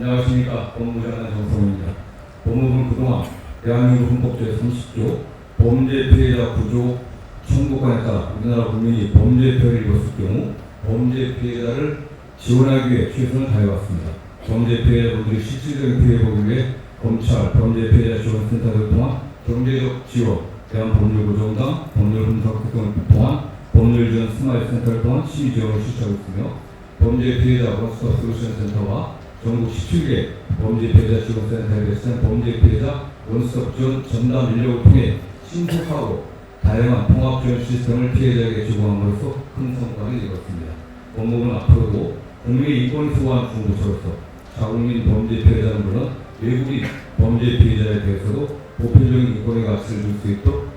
법무장관 정성호입니다. 법무부는 그동안 대한민국 헌법 제 30조 범죄 피해자 구조 청구권에 따라 우리나라 국민이 범죄 피해를 입었을 경우 범죄 피해자를 지원하기 위해 최선을 다해왔습니다. 범죄 피해자분들이 실질적인 피해 보기 위해 검찰, 범죄 피해자 지원센터를 통한 경제적 지원, 대한 법률구정당, 법률분석 활동을 통한 법률지원 스마일 센터를 통한 시위 지원을 실시하고 있으며 범죄 피해자 원스톱 솔루션 센터와 전국 17개 범죄 피해자 지원센터에 계신 범죄 피해자 원스톱 지원 전담 인력을 통해 신속하고 다양한 통합 지원 시스템을 피해자에게 제공함으로써 큰 성과를 이뤘습니다. 법무부는 앞으로도 국민의 인권을 수호하는 중부처로서 자국민 범죄 피해자는 물론 외국인 범죄 피해자에 대해서도 보편적인 인권의 가치를 줄 수 있도록